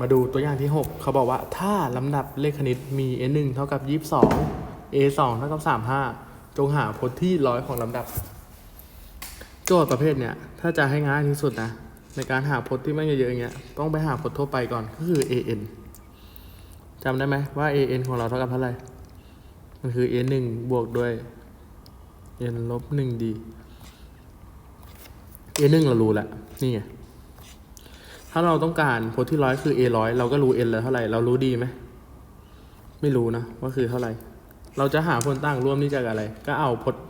มาดูตัวอย่างที่ 6 เขาบอกว่าถ้าลำดับเลขคณิตมี a 1เท่ากับ 22 a 2เท่ากับ 35 จงหาพจน์ที่ร้อยของลำดับ โจทย์ประเภทเนี้ยถ้าจะให้ง่ายที่สุดนะในการหาพจน์ที่ไม่เยอะๆอย่างเงี้ยต้องไปหาพจน์ทั่วไปก่อนก็คือ a n จำได้ไหมว่า a n ของเราเท่ากับเท่าไหร่มันคือ a 1บวกด้วย n ลบ1 d a 1เรารู้แล้วนี่ไง ถ้าเราต้องการพจน์ที่ร้อยคือ a ร้อยเราก็รู้ n แล้วเท่าไหร่ เรารู้ดีไหม ไม่รู้นะว่าคือเท่าไหร่ เราจะหาผลต่างร่วมนี่จากอะไร ก็เอาพจน์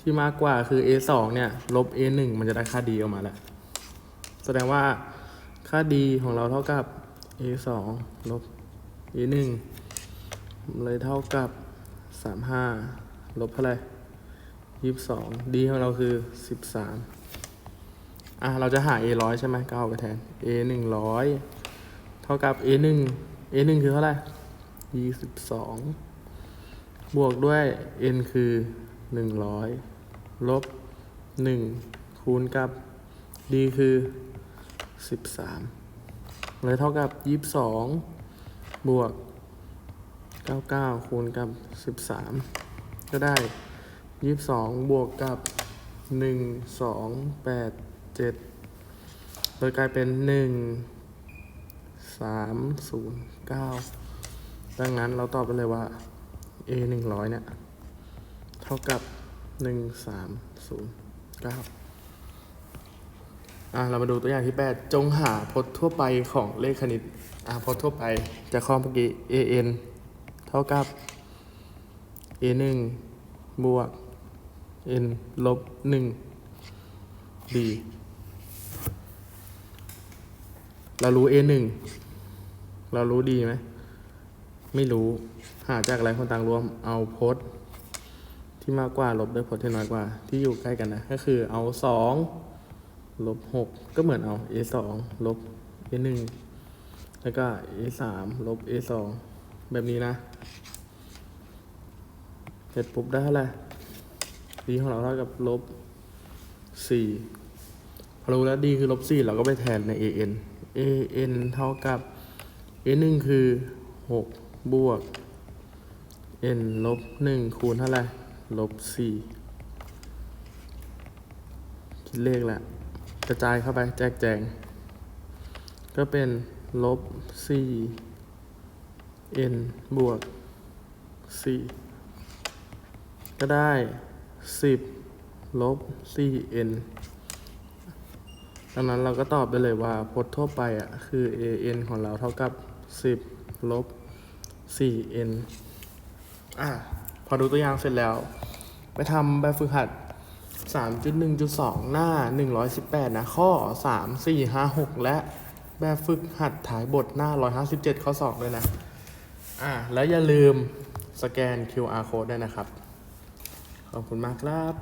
ที่มากกว่าคือ a สองเนี่ย ลบ a หนึ่งมันจะได้ค่า d ออกมาแล้ว แสดงว่าค่า d ของเราเท่ากับ a สองลบ a หนึ่งเลยเท่ากับสามห้าลบเท่าไหร่ยี่สิบสอง d ของเราคือสิบสาม อะเราจะหา a ร้อยใช่ไหมก็เอาไปแทน a หนึ่งร้อยเท่ากับ a หนึ่ง a หนึ่งคือเท่าไหร่ยี่สิบสองบวกด้วย n คือหนึ่งร้อยลบหนึ่งคูณกับ d คือสิบสามเลยเท่ากับยี่สิบสองบวกเก้าเก้าคูณกับสิบสามก็ได้ยี่สิบสองบวกกับหนึ่งสองแปด เจ็ดโดยกลายเป็นหนึ่งสามศูนย์เก้าดังนั้นเราตอบไปเลยว่า a หนึ่งร้อยเนี่ย เท่ากับหนึ่งสามศูนย์เก้าอะเรามาดูตัวอย่างที่แปดจงหาพจน์ทั่วไปของเลขคณิต อะพจน์ทั่วไปจะข้อเมื่อกี้ a n เท่ากับ a หนึ่งบวก n ลบหนึ่ง d เรารู้ a หนึ่งเรารู้ดีไหมไม่รู้ หาจากอะไรคนต่างรวมเอาพจน์ที่มากกว่าลบด้วยพจน์ที่น้อยกว่า ที่อยู่ใกล้กันนะ ก็คือเอาสองลบหกก็เหมือนเอา a สองลบ a หนึ่งแล้วก็ a สามลบ a สองแบบนี้นะเสร็จปุ๊บได้เท่าไหร่ d ของเราเท่ากับลบสี่พอรู้แล้ว d คือลบสี่เราก็ไปแทนใน an an เท่ากับ a หนึ่งคือหกบวก n ลบหนึ่งคูณเท่าไหร่ลบสี่คิดเลขแหละ กระจายเข้าไปแจกแจง ก็เป็นลบสี่ n บวกสี่ก็ได้สิบลบสี่ n ดังนั้นเราก็ตอบได้เลยว่าพจน์ทั่วไปอะคือ a n ของเราเท่ากับ 10 ลบ 4 n อะพอดูตัวอย่างเสร็จแล้ว ไปทำแบบฝึกหัด 3.1.2 หน้า 118 นะ ข้อ 3 4 5 6 และแบบฝึกหัดถ่ายบทหน้า 157 ข้อ 2 ด้วยนะ อะแล้วอย่าลืมสแกน QR code ด้วยนะครับ ขอบคุณมากครับ